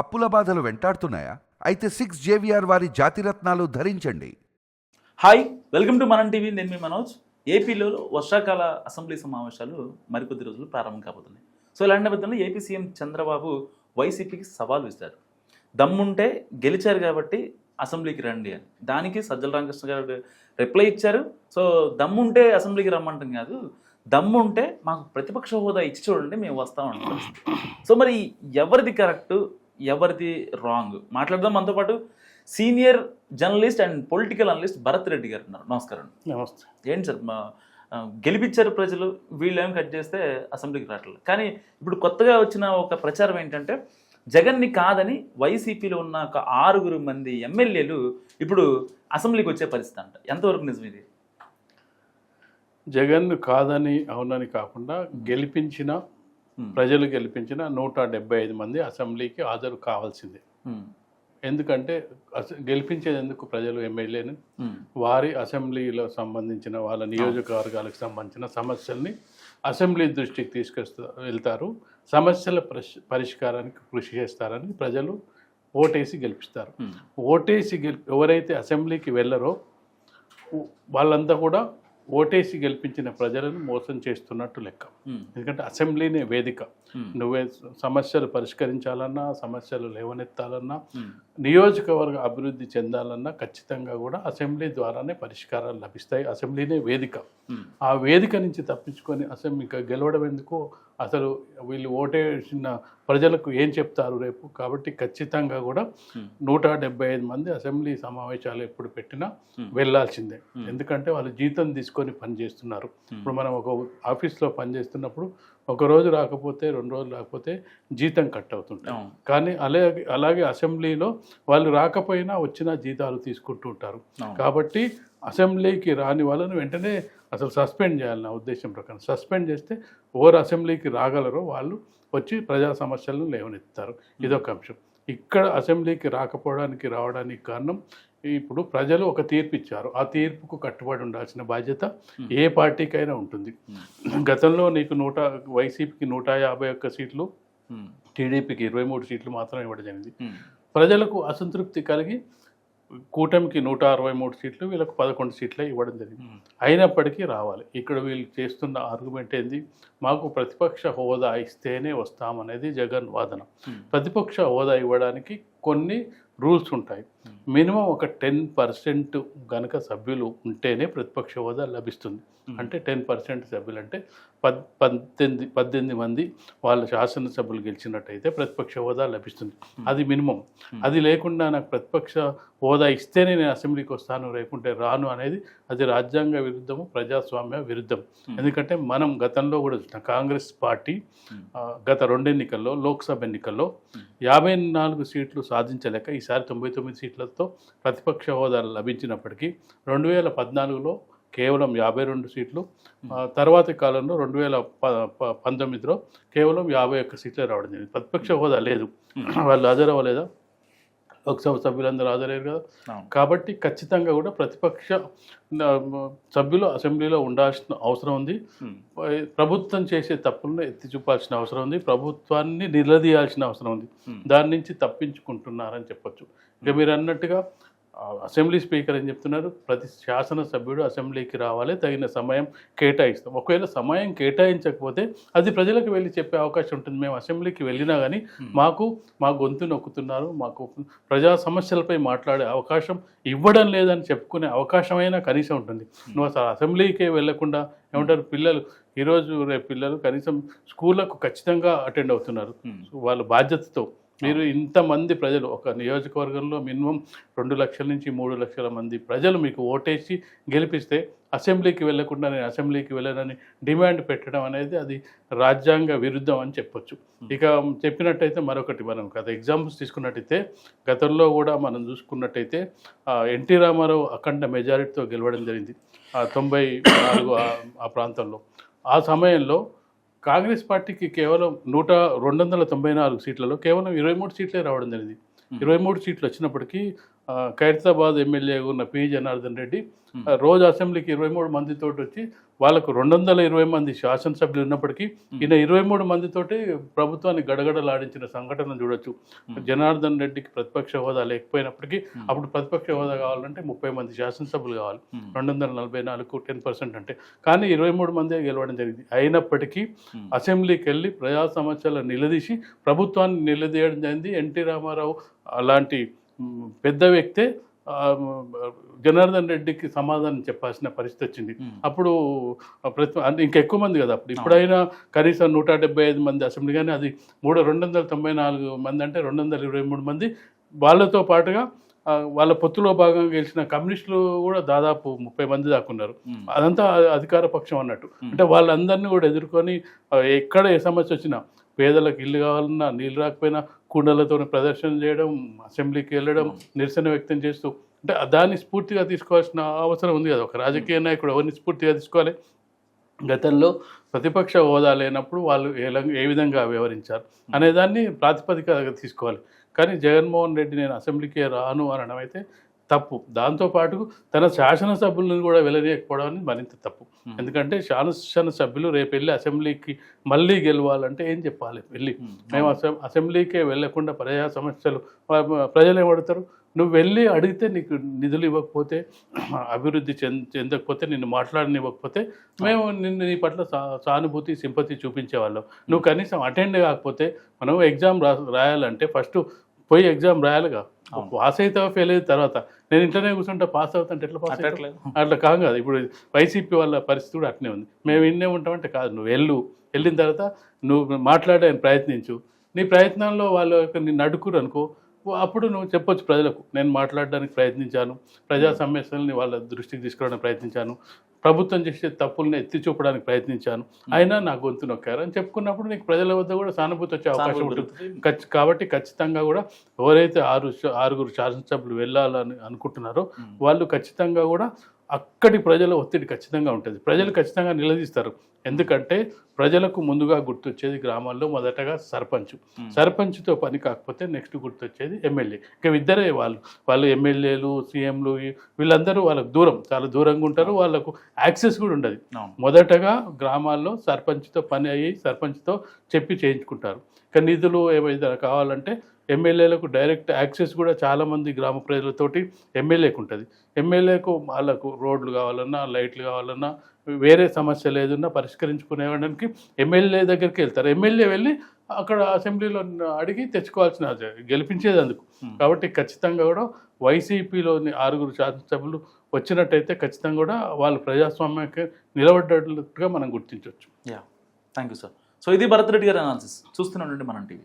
అప్పుల బాధలు వెంటాడుతున్నాయా? అయితే సిక్స్ జేవిఆర్ వారి జాతిరత్నాలు ధరించండి. Hi welcome to Manam TV నేను మీ మనోజ్. ఏపీలో వర్షాకాల అసెంబ్లీ సమావేశాలు మరికొద్ది రోజులు ప్రారంభం కాబోతున్నాయి. సో ఇలాంటి నేపథ్యంలో ఏపీ సీఎం చంద్రబాబు వైసీపీకి సవాల్ విస్తారు దమ్ముంటే గెలిచారు కాబట్టి అసెంబ్లీకి రండి అని. దానికి సజ్జల రామకృష్ణ గారు రిప్లై ఇచ్చారు. సో దమ్ముంటే అసెంబ్లీకి రమ్మంటాం కాదు. దమ్ముంటే మాకు ప్రతిపక్ష హోదా ఇచ్చి చూడండి మేము వస్తామంటాం సో మరి ఎవరిది కరెక్ట్ ఎవరిది రాంగ్? మాట్లాడదాం మనతో పాటు. Senior journalist and political analyst Bharat Reddy garu ఉన్నారు. నమస్కారం. నమస్తే. ఏంటి సార్? మా గెలిపించారు ప్రజలు వీళ్ళేం కట్ చేస్తే అసెంబ్లీకి రావట్లేదు. కానీ ఇప్పుడు కొత్తగా వచ్చిన ఒక ప్రచారం ఏంటంటే జగన్ని కాదని వైసీపీలో ఉన్న ఒక ఆరుగురు మంది ఎమ్మెల్యేలు ఇప్పుడు అసెంబ్లీకి వచ్చే పరిస్థితి అంట. ఎంతవరకు నిజం ఇది జగన్ కాదని అవునని కాకుండా గెలిపించిన. ప్రజలు గెలిపించిన నూట డెబ్బై ఐదు మంది అసెంబ్లీకి హాజరు కావాల్సిందే. ఉమ్, ఎందుకంటే అస- గెలిపించేది ఎందుకు ప్రజలు ఎమ్మెల్యేని? ఉమ్, వారి అసెంబ్లీలో సంబంధించిన వాళ్ళ నియోజకవర్గాలకు సంబంధించిన సమస్యల్ని అసెంబ్లీ దృష్టికి తీసుకొస్తా వెళ్తారు. సమస్యల పరిష్ పరిష్కారానికి కృషి చేస్తారని ప్రజలు ఓటేసి గెలిపిస్తారు. ఓటేసి గెలి ఎవరైతే అసెంబ్లీకి వెళ్ళరో వాళ్ళంతా కూడా ఓటేసి గెలిపించిన ప్రజలను మోసం చేస్తున్నట్టు లెక్క. ఉమ్, ఎందుకంటే అసెంబ్లీనే వేదిక. ఉమ్, నువ్వే సమస్యలు పరిష్కరించాలన్నా సమస్యలు లేవనెత్తాలన్నా ఉమ్, నియోజకవర్గ అభివృద్ధి చెందాలన్నా ఖచ్చితంగా కూడా అసెంబ్లీ ద్వారానే పరిష్కారాలు లభిస్తాయి. అసెంబ్లీనే వేదిక. ఆ వేదిక నుంచి తప్పించుకొని అసెంబ్లీ ఇంకా గెలవడం ఎందుకు అసలు వీళ్ళు ఓటేసిన ప్రజలకు ఏం చెప్తారు రేపు కాబట్టి ఖచ్చితంగా కూడా. నూట డెబ్బై ఐదు మంది అసెంబ్లీ సమావేశాలు ఎప్పుడు పెట్టినా. వెళ్ళాల్సిందే Hmm. ఎందుకంటే వాళ్ళు జీతం తీసుకొని పనిచేస్తున్నారు. ఇప్పుడు మనం ఒక ఆఫీస్లో పనిచేస్తున్నప్పుడు ఒక రోజు రాకపోతే రెండు రోజులు రాకపోతే జీతం కట్ అవుతుంటాయి అవును, కానీ అలాగే అలాగే అసెంబ్లీలో వాళ్ళు రాకపోయినా వచ్చిన జీతాలు తీసుకుంటూ ఉంటారు. కాబట్టి అసెంబ్లీకి రాని వాళ్ళని వెంటనే అసలు సస్పెండ్ చేయాలి నా ఉద్దేశం ప్రకారం. సస్పెండ్ చేస్తే ఓవర్ అసెంబ్లీకి రాగలరో వాళ్ళు వచ్చి ప్రజా సమస్యలను లేవనెత్తారు. ఇదొక అంశం. ఇక్కడ అసెంబ్లీకి రాకపోవడానికి రావడానికి కారణం ఇప్పుడు ప్రజలు ఒక తీర్పు ఇచ్చారు. ఆ తీర్పుకు కట్టుబడి ఉండాల్సిన బాధ్యత ఏ పార్టీకైనా ఉంటుంది. గతంలో నీకు నూట వైసీపీకి నూట యాభై ఒక్క సీట్లు టీడీపీకి ఇరవై మూడు సీట్లు మాత్రం ఇవ్వడం జరిగింది. ప్రజలకు అసంతృప్తి కలిగి కూటమికి నూట అరవై మూడు సీట్లు వీళ్ళకు పదకొండు సీట్లే ఇవ్వడం జరిగింది. అయినప్పటికీ రావాలి. ఇక్కడ వీళ్ళు చేస్తున్న ఆర్గ్యుమెంట్ ఏంది? మాకు ప్రతిపక్ష హోదా ఇస్తేనే వస్తామనేది జగన్ వాదన. ప్రతిపక్ష హోదా ఇవ్వడానికి కొన్ని రూల్స్ ఉంటాయి. మినిమం ఒక టెన్ పర్సెంట్ గనక సభ్యులు ఉంటేనే ప్రతిపక్ష హోదా లభిస్తుంది. అంటే టెన్ పర్సెంట్ సభ్యులు అంటే పద్ పద్దెనిమిది పద్దెనిమిది మంది వాళ్ళ శాసనసభ్యులు గెలిచినట్టయితే ప్రతిపక్ష హోదా లభిస్తుంది అది మినిమం. అది లేకుండా నాకు ప్రతిపక్ష హోదా ఇస్తేనే నేను అసెంబ్లీకి వస్తాను లేకుంటే రాను అనేది అది రాజ్యాంగ విరుద్ధము ప్రజాస్వామ్య విరుద్ధం. ఎందుకంటే మనం గతంలో కూడా చూసినాం కాంగ్రెస్ పార్టీ గత రెండు ఎన్నికల్లో లోక్సభ ఎన్నికల్లో. యాభై నాలుగు సీట్లు సాధించలేక ఈసారి తొంభై తొమ్మిది సీట్లతో ప్రతిపక్ష హోదా లభించినప్పటికీ రెండు వేల పద్నాలుగులో కేవలం యాభై రెండు సీట్లు తర్వాతి కాలంలో రెండు వేల పంతొమ్మిదిలో కేవలం యాభై ఒక్క సీట్లే రావడం జరిగింది. ప్రతిపక్ష హోదా లేదు. వాళ్ళు హాజరవ్వలేదా? లోక్సభ సభ్యులందరూ హాజరయ్యారు కదా. కాబట్టి ఖచ్చితంగా కూడా ప్రతిపక్ష సభ్యులు అసెంబ్లీలో ఉండాల్సిన అవసరం ఉంది. ప్రభుత్వం చేసే తప్పులను ఎత్తి చూపాల్సిన అవసరం ఉంది. ప్రభుత్వాన్ని నిలదీయాల్సిన అవసరం ఉంది. దాని నుంచి తప్పించుకుంటున్నారని చెప్పొచ్చు. ఇక మీరు అన్నట్టుగా అసెంబ్లీ స్పీకర్ ఏం చెప్తున్నారు? ప్రతి శాసనసభ్యుడు అసెంబ్లీకి రావాలి తగిన సమయం కేటాయిస్తాం. ఒకవేళ సమయం కేటాయించకపోతే అది ప్రజలకు వెళ్ళి చెప్పే అవకాశం ఉంటుంది. మేము అసెంబ్లీకి వెళ్ళినా కానీ మాకు మా గొంతు నొక్కుతున్నారు మాకు ప్రజా సమస్యలపై మాట్లాడే అవకాశం ఇవ్వడం లేదని చెప్పుకునే అవకాశమైనా కనీసం ఉంటుంది. నువ్వు అసలు అసెంబ్లీకే వెళ్ళకుండా ఏమంటారు? పిల్లలు ఈరోజు రేపు పిల్లలు కనీసం స్కూళ్ళకు ఖచ్చితంగా అటెండ్ అవుతున్నారు. వాళ్ళ బాధ్యతతో మీరు ఇంతమంది ప్రజలు ఒక నియోజకవర్గంలో మినిమం రెండు లక్షల నుంచి మూడు లక్షల మంది ప్రజలు మీకు ఓటేసి గెలిపిస్తే అసెంబ్లీకి వెళ్ళకుండా నేను అసెంబ్లీకి వెళ్ళనని డిమాండ్ పెట్టడం అనేది అది రాజ్యాంగ విరుద్ధం అని చెప్పొచ్చు. ఇక చెప్పినట్టయితే మరొకటి మనం గత ఎగ్జాంపుల్స్ తీసుకున్నట్టయితే గతంలో కూడా మనం చూసుకున్నట్టయితే ఎన్టీ రామారావు అఖండ మెజారిటీతో గెలవడం జరిగింది. తొంభై నాలుగు ఆ ప్రాంతంలో. ఆ సమయంలో కాంగ్రెస్ పార్టీకి కేవలం నూట రెండు వందల తొంభై నాలుగు సీట్లలో కేవలం ఇరవై మూడు సీట్లే రావడం జరిగింది. ఇరవై మూడు సీట్లు వచ్చినప్పటికీ ఖైరతాబాద్ ఎమ్మెల్యేగా ఉన్న పి. జనార్దన్ రెడ్డి రోజు అసెంబ్లీకి ఇరవై మూడు మందితోటి వచ్చి వాళ్ళకు రెండు వందల ఇరవై మంది శాసనసభ్యులు ఉన్నప్పటికీ ఈయన ఇరవై మూడు మందితోటి ప్రభుత్వాన్ని గడగడలాడించిన సంఘటన చూడొచ్చు. జనార్దన్ రెడ్డికి ప్రతిపక్ష హోదా లేకపోయినప్పటికీ అప్పుడు ప్రతిపక్ష హోదా కావాలంటే ముప్పై మంది శాసనసభ్యులు కావాలి. రెండు వందల నలభై నాలుగు టెన్ పర్సెంట్ అంటే. కానీ ఇరవై మూడు మందే గెలవడం జరిగింది. అయినప్పటికీ. అసెంబ్లీకి వెళ్ళి ప్రజా సమస్యలను నిలదీసి ప్రభుత్వాన్ని నిలదీయడం జరిగింది. ఎన్టీ రామారావు అలాంటి పెద్ద వ్యక్తే జనార్దన్ రెడ్డికి సమాధానం చెప్పాల్సిన పరిస్థితి వచ్చింది. అప్పుడు ప్రతి అంటే ఇంకా ఎక్కువ మంది కదా అప్పుడు ఇప్పుడైనా కనీసం నూట డెబ్బై ఐదు మంది అసెంబ్లీ కానీ అది మూడు రెండు వందల తొంభై నాలుగు మంది అంటే రెండు వందల ఇరవై మూడు మంది వాళ్ళతో పాటుగా వాళ్ళ పొత్తులో భాగంగా గెలిచిన కమ్యూనిస్టులు కూడా దాదాపు ముప్పై మంది దాకా ఉన్నారు. Hmm. అదంతా అధికార పక్షం అన్నట్టు. అంటే వాళ్ళందరినీ కూడా ఎదుర్కొని ఎక్కడ ఏ సమస్య వచ్చినా పేదలకు ఇల్లు కావాలన్నా నీళ్ళు రాకపోయినా కుండలతో ప్రదర్శన చేయడం అసెంబ్లీకి వెళ్ళడం నిరసన వ్యక్తం చేస్తూ అంటే దాన్ని స్ఫూర్తిగా తీసుకోవాల్సిన అవసరం ఉంది కదా. ఒక రాజకీయ నాయకుడు ఎవరిని స్ఫూర్తిగా తీసుకోవాలి? గతంలో ప్రతిపక్ష హోదా లేనప్పుడు వాళ్ళు ఏ ఏ విధంగా వ్యవహరించారు అనేదాన్ని ప్రాతిపదికగా తీసుకోవాలి. కానీ జగన్మోహన్ రెడ్డి నేను అసెంబ్లీకి రాను అనడం అయితే తప్పు. దాంతోపాటు తన శాసనసభ్యులను కూడా వెళ్ళనీయకపోవడం అనేది మరింత తప్పు. ఎందుకంటే శాసనసభ్యులు రేపు వెళ్ళి అసెంబ్లీకి మళ్ళీ గెలవాలంటే ఏం చెప్పాలి? వెళ్ళి. మేము. అసెం అసెంబ్లీకే వెళ్ళకుండా ప్రజా సమస్యలు ప్రజలు ఏమడుగుతారు? నువ్వు వెళ్ళి అడిగితే నీకు నిధులు ఇవ్వకపోతే అభివృద్ధి చెంద చెందకపోతే నిన్ను మాట్లాడనివ్వకపోతే మేము నిన్ను నీ పట్ల సానుభూతి సింపతి చూపించేవాళ్ళం. నువ్వు కనీసం అటెండ్ కాకపోతే మనం ఎగ్జామ్ రా రాయాలంటే ఫస్ట్ పోయి ఎగ్జామ్ రాయాలిగా. పాస్ అవుతావా ఫెయిల్ అయిన తర్వాత. నేను ఇంటనే కూర్చుంటే పాస్ అవుతుంటే ఎట్లా పాస్ అట్లా కాదు కదా. ఇప్పుడు వైసీపీ వాళ్ళ పరిస్థితి కూడా అట్నే ఉంది. మేము ఇన్నే ఉంటామంటే కాదు. నువ్వు వెళ్ళు. వెళ్ళిన తర్వాత నువ్వు మాట్లాడడానికి ప్రయత్నించు. నీ ప్రయత్నంలో వాళ్ళు నిన్ను అడుగురు అనుకో అప్పుడు నువ్వు చెప్పొచ్చు ప్రజలకు నేను మాట్లాడడానికి ప్రయత్నించాను ప్రజా సమస్యల్ని వాళ్ళ దృష్టికి తీసుకురావడానికి ప్రయత్నించాను ప్రభుత్వం చేసే తప్పుల్ని ఎత్తి చూపడానికి ప్రయత్నించాను. అయినా నా గొంతు నొక్కారు. అని చెప్పుకున్నప్పుడు నీకు ప్రజల వద్ద కూడా సానుభూతి వచ్చే అవకాశం ఉంటుంది. ఖచ్చి- కాబట్టి ఖచ్చితంగా కూడా ఎవరైతే ఆరు ఆరుగురు శాసనసభ్యులు వెళ్ళాలని అనుకుంటున్నారో వాళ్ళు ఖచ్చితంగా కూడా అక్కడి ప్రజల ఒత్తిడి ఖచ్చితంగా ఉంటుంది. ప్రజలు ఖచ్చితంగా నిలదీస్తారు. ఎందుకంటే ప్రజలకు ముందుగా గుర్తొచ్చేది గ్రామాల్లో మొదటగా సర్పంచ్. సర్పంచ్తో పని కాకపోతే నెక్స్ట్ గుర్తొచ్చేది ఎమ్మెల్యే. ఇక ఇద్దరే వాళ్ళు. వాళ్ళు ఎమ్మెల్యేలు సీఎంలు వీళ్ళందరూ వాళ్ళకు దూరం. చాలా దూరంగా ఉంటారు. వాళ్ళకు యాక్సెస్ కూడా ఉండదు. అవును మొదటగా గ్రామాల్లో సర్పంచ్తో పని అయ్యి సర్పంచ్తో చెప్పి చేయించుకుంటారు. ఇక నిధులు ఏమైనా కావాలంటే ఎమ్మెల్యేలకు డైరెక్ట్ యాక్సెస్ కూడా చాలామంది గ్రామ ప్రజలతోటి ఎమ్మెల్యేకు ఉంటుంది. ఎమ్మెల్యేకు వాళ్ళకు రోడ్లు కావాలన్నా లైట్లు కావాలన్నా వేరే సమస్యలు ఏదన్నా పరిష్కరించుకునేవాడానికి ఎమ్మెల్యే దగ్గరికి వెళ్తారు. ఎమ్మెల్యే వెళ్ళి అక్కడ అసెంబ్లీలో అడిగి తెచ్చుకోవాల్సిన గెలిపించేది అందుకు. కాబట్టి ఖచ్చితంగా కూడా వైసీపీలోని ఆరుగురు శాసనసభ్యులు వచ్చినట్టయితే ఖచ్చితంగా కూడా వాళ్ళు ప్రజాస్వామ్యానికి నిలబడ్డట్లుగా మనం గుర్తించవచ్చు. Yeah. Thank you sir. So ఇది భరత్ రెడ్డి గారి అనాలిసిస్. చూస్తూనే ఉండండి మనం టీవీ.